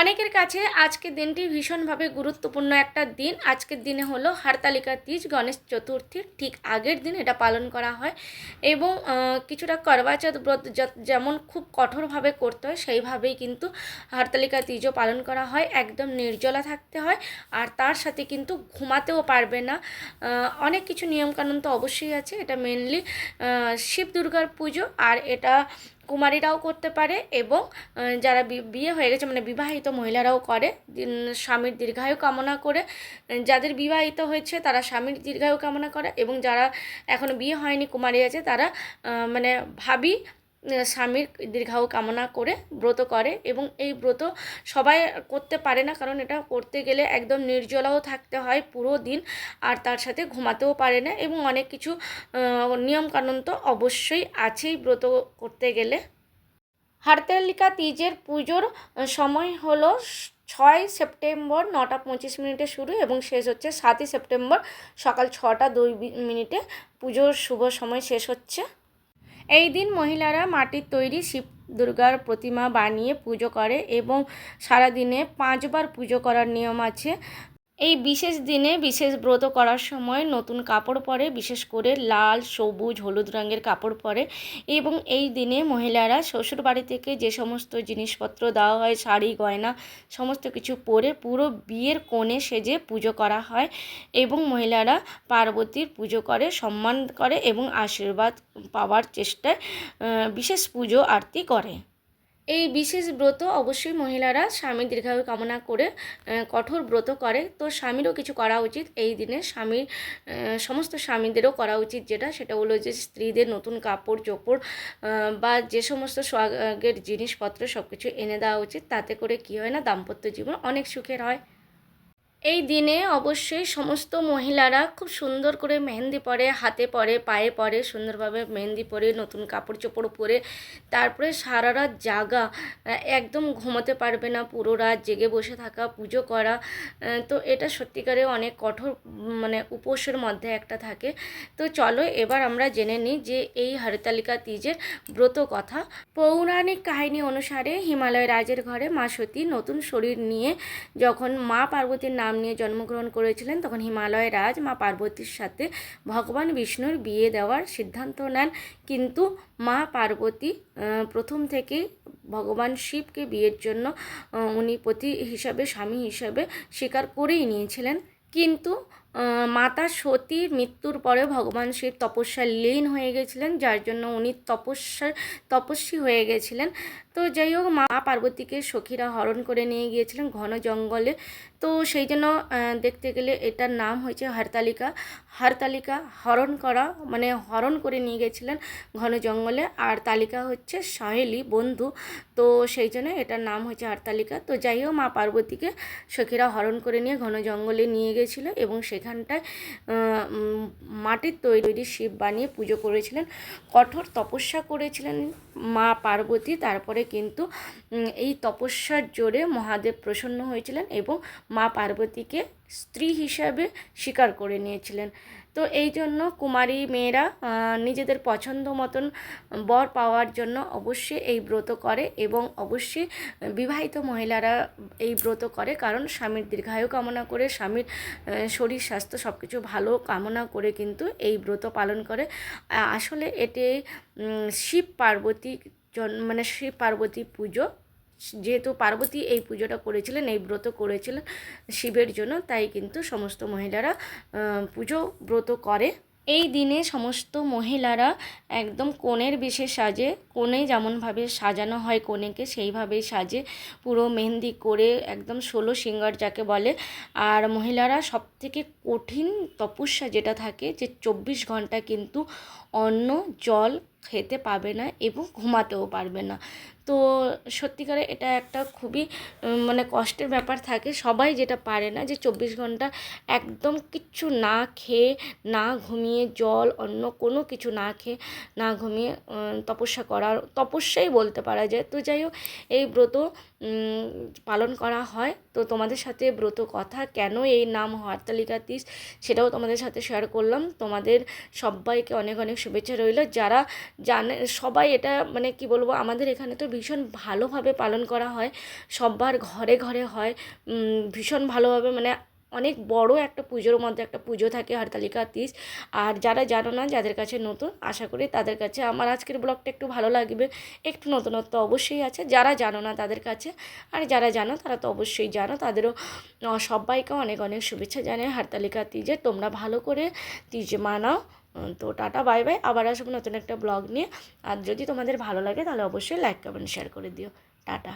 অনেকের কাছে আজকের দিনটি ভীষণভাবে গুরুত্বপূর্ণ একটা দিন। আজকের দিনে হলো হারতালিকা তিজ, গণেশ চতুর্থীর ঠিক আগের দিন এটা পালন করা হয় এবং কিছুটা করবাচত ব্রত যেমন খুব কঠোরভাবে করতে হয় সেইভাবেই কিন্তু হারতালিকা তিজও পালন করা হয়। একদম নির্জলা থাকতে হয় আর তার সাথে কিন্তু ঘুমাতেও পারবে না। অনেক কিছু নিয়মকানুন তো অবশ্যই আছে। এটা মেনলি শিব দুর্গার পুজো আর এটা কুমারীরাও করতে পারে এবং যারা বিয়ে হয়ে গেছে মানে বিবাহিত মহিলারাও করে স্বামীর দীর্ঘায়ু কামনা করে যাদের বিবাহিত হয়েছে তারা স্বামীর দীর্ঘায়ু কামনা করে এবং যারা এখনও বিয়ে হয়নি, কুমারী আছে, তারা মানে ভাবি স্বামীর দীর্ঘায়ু কামনা করে ব্রত করে এবং এই ব্রত সবাই করতে পারে না, কারণ এটা করতে গেলে একদম নির্জলাও থাকতে হয় পুরো দিন আর তার সাথে ঘুমাতেও পারে না এবং অনেক কিছু নিয়মকানুন তো অবশ্যই আছেই ব্রত করতে গেলে। হারতালিকা তিজের পুজোর সময় হলো ছয় সেপ্টেম্বর নটা পঁচিশ মিনিটে শুরু এবং শেষ হচ্ছে সাতই সেপ্টেম্বর সকাল ছটা দুই মিনিটে। পুজোর শুভ সময় শেষ হচ্ছে। এই দিন মহিলারা মাটির তৈরি শিব দুর্গার প্রতিমা বানিয়ে পুজো করে এবং সারাদিনে পাঁচবার পুজো করার নিয়ম আছে। এই বিশেষ দিনে বিশেষ ব্রত করার সময় নতুন কাপড় পরে, বিশেষ করে লাল, সবুজ, হলুদ রঙের কাপড় পরে এবং এই দিনে মহিলারা শ্বশুর বাড়ি থেকে যে সমস্ত জিনিসপত্র দেওয়া হয়, শাড়ি, গয়না সমস্ত কিছু পরে পুরো বিয়ের কোণে সেজে পুজো করা হয় এবং মহিলারা পার্বতীর পুজো করে, সম্মান করে এবং আশীর্বাদ পাওয়ার চেষ্টায় বিশেষ পুজো, আরতি করে। এই বিশেষ ব্রত অবশ্যই মহিলারা স্বামীর দীর্ঘায়ু কামনা করে কঠোর ব্রত করে। তো স্বামীরও কিছু করা উচিত এই দিনে। স্বামীর সমস্ত স্বামীদেরও করা উচিত যেটা। সেটা হলো যে স্ত্রীদের নতুন কাপড়, চোপড় বা যে সমস্ত সোহাগের জিনিসপত্র সব কিছু এনে দেওয়া উচিত। তাতে করে কি হয় না? দাম্পত্য জীবন অনেক সুখের হয়। এই দিনে অবশ্যই সমস্ত মহিলারা খুব সুন্দর করে মেহেন্দি পরে, হাতে পরে, পায়ে পরে, সুন্দরভাবে মেহেন্দি পরে, নতুন কাপড় চোপড় পরে, তারপরে সারা রাত জাগা একদম ঘুমোতে পারবে না, পুরো রাত জেগে বসে থাকা, পুজো করা তো এটা সত্যিকারে অনেক কঠোর মানে উপোসের মধ্যে একটা থাকে। তো চলো এবার আমরা জেনে নিই যে এই হরতালিকা তিজের ব্রত কথা। পৌরাণিক কাহিনী অনুসারে হিমালয় রাজের ঘরে মা সতী নতুন শরীর নিয়ে যখন মা পার্বতীর নাম নিয়ে জন্মগ্রহণ করেছিলেন, তখন হিমালয় রাজ মা পার্বতীর সাথে ভগবান বিষ্ণুর বিয়ে দেওয়ার সিদ্ধান্ত নেন। কিন্তু মা পার্বতী প্রথম থেকে ভগবান শিবকে বিয়ের জন্য উনি পতি হিসাবে, স্বামী হিসাবে স্বীকার করেই নিয়েছিলেন। কিন্তু মাতা সতীর মৃত্যুর পরে ভগবান শিব তপস্যায় লীন হয়ে গেছিলেন, যার জন্য উনি তপস্যার তপস্বী হয়ে গেছিলেন। তো যাই হোক, মা পার্বতীকে সখীরা হরণ করে নিয়ে গিয়েছিলেন ঘন জঙ্গলে। তো সেই জন্য দেখতে গেলে এটার নাম হয়েছে হরতালিকা। হরতালিকা হরণ করা মানে হরণ করে নিয়ে গেছিলেন ঘন জঙ্গলে। আর তালিকা হচ্ছে সহেলি বন্ধু। তো সেই জন্য এটার নাম হচ্ছে হরতালিকা। তো যাই হোক, মা পার্বতীকে সখীরা হরণ করে নিয়ে ঘন জঙ্গলে নিয়ে গেছিল এবং সেখানটায় উম, মাটির তৈরি শিব বানিয়ে পুজো করেছিলেন কঠোর তপস্যা করেছিলেন মা পার্বতী তারপরে কিন্তু এই তপস্যার জোরে মহাদেব প্রসন্ন হয়েছিলেন এবং মা পার্বতীকে স্ত্রী হিসাবে স্বীকার করে নিয়েছিলেন। তো এই জন্য কুমারী মেয়েরা নিজেদের পছন্দ মতন বর পাওয়ার জন্য অবশ্যই এই ব্রত করে এবং অবশ্যই বিবাহিত মহিলারা এই ব্রত করে। কারণ স্বামীর দীর্ঘায়ু কামনা করে, স্বামীর শরীর, স্বাস্থ্য সব কিছু ভালো কামনা করে কিন্তু এই ব্রত পালন করে। আসলে এটি শিব পার্বতী জন মানে শিব পার্বতী পুজো যেহেতু পার্বতী এই পুজোটা করেছিলেন, এই ব্রত করেছিলেন শিবের জন্য, তাই কিন্তু সমস্ত মহিলারা পুজো ব্রত করে। এই দিনে সমস্ত মহিলারা একদম কোণের বেশে সাজে, কোণে যেমনভাবে সাজানো হয় কোণেকে, সেইভাবেই সাজে। পুরো মেহেন্দি করে একদম ষোলো সিঙ্গার যাকে বলে। আর মহিলারা সব থেকে কঠিন তপস্যা যেটা থাকে, যে চব্বিশ ঘণ্টা কিন্তু অন্ন, জল খেতে পাবে না এবং ঘুমাতেও পারবে না। তো সত্যিকারে এটা একটা খুবই মানে কষ্টের ব্যাপার থাকে। সবাই যেটা পারে না যে চব্বিশ ঘণ্টা একদম কিচ্ছু না খেয়ে, না ঘুমিয়ে জল, অন্য কোনো কিছু না খেয়ে, না ঘুমিয়ে তপস্যা করার, তপস্যাই বলতে পারা যায়। তো যাই হোক, এই ব্রত পালন করা হয়। তো তোমাদের সাথে ব্রত কথা, কেন এই নাম হরতালিকা তিস সেটাও তোমাদের সাথে শেয়ার করলাম। তোমাদের সবাইকে অনেক অনেক শুভেচ্ছা রইল। যারা জানে, সবাই এটা মানে কি বলব, আমাদের এখানে তো ভীষণ ভালোভাবে পালন করা হয়। সবার ঘরে ঘরে হয়। ভীষণ ভালোভাবে মানে অনেক বড় একটা পুজোর মধ্যে একটা পুজো থাকে হরতালিকা তিজ আর যারা জানো না, যাদের কাছে নতুন, আশা করি তাদের কাছে আমার আজকের ব্লগটা একটু ভালো লাগবে। একটু নতুনত্ব অবশ্যই আছে। যারা জানো না তাদের কাছে, আর যারা জানো তারা তো অবশ্যই জানো, তাদেরও সবাইকে অনেক অনেক শুভেচ্ছা জানাই হরতালিকা তিজে। তোমরা ভালো করে তিজ মানাও। তো টাটা, বাই বাই। আবার আসব নতুন একটা ব্লগ নিয়ে। আর যদি তোমাদের ভালো লাগে তাহলে অবশ্যই লাইক, কমেন্ট, শেয়ার করে দিও। টাটা।